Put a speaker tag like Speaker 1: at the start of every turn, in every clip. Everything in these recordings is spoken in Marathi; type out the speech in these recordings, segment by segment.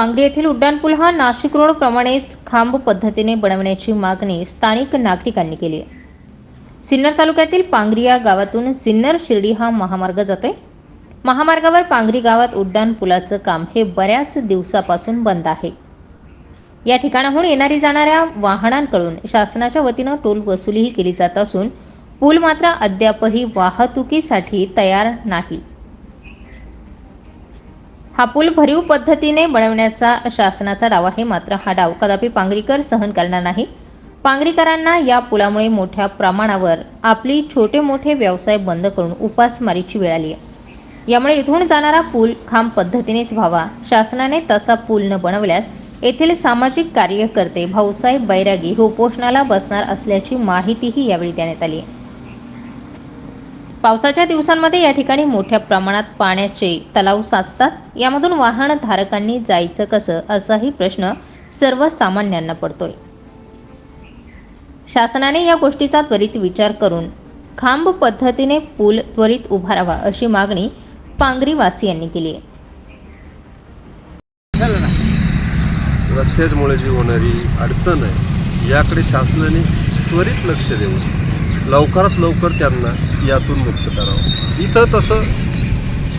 Speaker 1: पांगरी येथील उड्डाणपूल हा नाशिक रोड प्रमाणेच खांब पद्धतीने बनवण्याची मागणी स्थानिक नागरिकांनी केली आहे. सिन्नर तालुक्यातील पांगरी या गावातून सिन्नर शिर्डी हा महामार्ग जातोय. महामार्गावर पांगरी गावात उड्डाण पुलाचं काम हे बऱ्याच दिवसापासून बंद आहे. या ठिकाणाहून येणारी जाणाऱ्या वाहनांकडून शासनाच्या वतीनं टोल वसुलीही केली जात असून पूल मात्र अद्यापही वाहतुकीसाठी तयार नाही. हा पूल भरीव पद्धतीने बनवण्याचा शासनाचा डाव आहे. मात्र हा डाव कदापि पांगरीकर सहन करणार नाही. पांगरीकरांना या पुलामुळे मोठ्या प्रमाणावर आपली छोटे मोठे व्यवसाय बंद करून उपासमारीची वेळ आली आहे. यामुळे इथून जाणारा पूल खांब पद्धतीनेच व्हावा. शासनाने तसा पूल न बनवल्यास येथील सामाजिक कार्यकर्ते भाऊसाहेब बैरागी हे उपोषणाला बसणार असल्याची माहितीही यावेळी देण्यात आली आहे. पावसाच्या दिवसांमध्ये या ठिकाणी मोठ्या प्रमाणात पाण्याचे तलाव साचतात. यामधून वाहन धारकांनी जायचं कसं असाही प्रश्न सर्वसामान्यांना पडतोय. शासनाने या गोष्टीचा त्वरित विचार करून खांब पद्धतीने पूल त्वरित उभारावा अशी मागणी पांगरीवासियांनी केली आहे.
Speaker 2: रस्त्यामुळे जी होणारी अडचण आहे याकडे शासनाने त्वरित लक्ष देऊ लवकरात लवकर त्यांना यातून मुक्त करावं. इथं तसं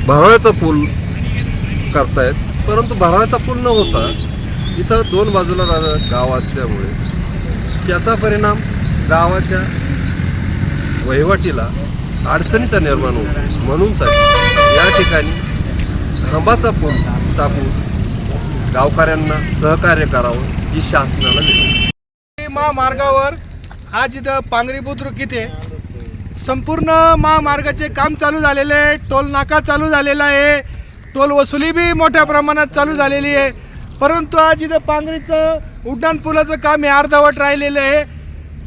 Speaker 2: भराव्याचा पूल करतायत परंतु भराव्याचा पूल न होता इथं दोन बाजूला रा- गाव असल्यामुळे त्याचा परिणाम गावाच्या वहिवाटीला अडचणीचा निर्माण होतो. म्हणून या ठिकाणी खांबाचा पूल टाकून गावकऱ्यांना सहकार्य करावं ही शासनाला विनंती.
Speaker 3: महामार्गावर आज इथं पांगरी बुद्रुक इथे संपूर्ण महामार्गाचे काम चालू झालेले आहे. टोल नाका चालू झालेला आहे. टोल वसुली बी मोठ्या प्रमाणात चालू झालेली आहे. परंतु आज इथं पांगरीचं उड्डाण पुलाचं काम हे अर्धवट राहिलेलं आहे.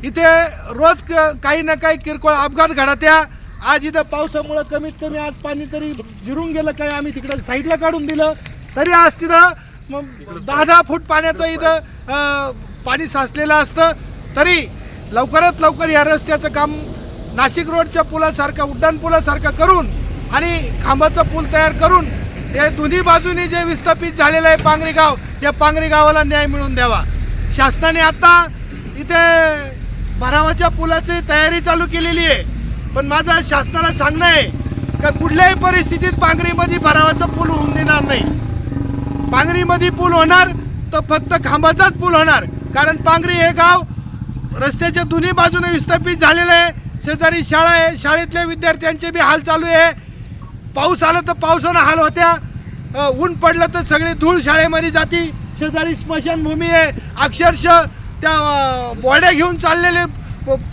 Speaker 3: इथे रोज क- काही ना काही किरकोळ अपघात घडत्या. आज इथं पावसामुळं कमीत कमी आज पाणी तरी जिरून गेलं काय आम्ही तिकडं साईडला काढून दिलं. तरी आज तिथं मग दहा दहा फूट पाण्याचं इथं पाणी साचलेलं असतं. तरी लवकरात लवकर या रस्त्याचं काम नाशिक रोडच्या पुलासारखं उड्डाणपुलासारखं करून आणि खांबाचा पूल तयार करून या दोन्ही बाजूनी जे विस्थापित झालेलं आहे पांगरी गाव या पांगरी गावाला न्याय मिळवून द्यावा. शासनाने आता इथे भरावाच्या पुलाची तयारी चालू केलेली आहे. पण माझं शासनाला सांगणं आहे का कुठल्याही परिस्थितीत पांगरीमध्ये भरावाचा पूल होऊन देणार नाही. पांगरीमध्ये पूल होणार तर फक्त खांबाचाच पूल होणार. कारण पांगरी हे गाव रस्त्याच्या दोन्ही बाजूने विस्थापित झालेलं आहे. शेजारी शाळा आहे. शाळेतल्या विद्यार्थ्यांचे बी हाल चालू आहे. पाऊस आला तर पावसानं हाल होत्या. ऊन पडलं तर सगळी धूळ शाळेमध्ये जाती. शेजारी स्मशानभूमी आहे. अक्षरशः त्या बॉड्या घेऊन चाललेले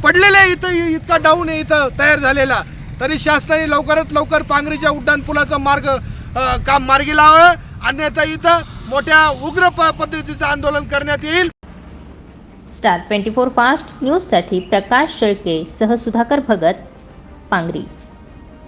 Speaker 3: पडलेले इथं इतका डाऊन आहे इथं तयार झालेला. तरी शासनाने लवकरात लवकर पांगरीच्या उड्डाणपुलाचा मार्ग काम मार्गी लावावं अन्यथा इथं मोठ्या उग्र प- पद्धतीचं आंदोलन करण्यात येईल.
Speaker 1: स्टार ट्वेंटी फोर फास्ट न्यूजसाठी प्रकाश शेळके सह सुधाकर भगत पांगरी.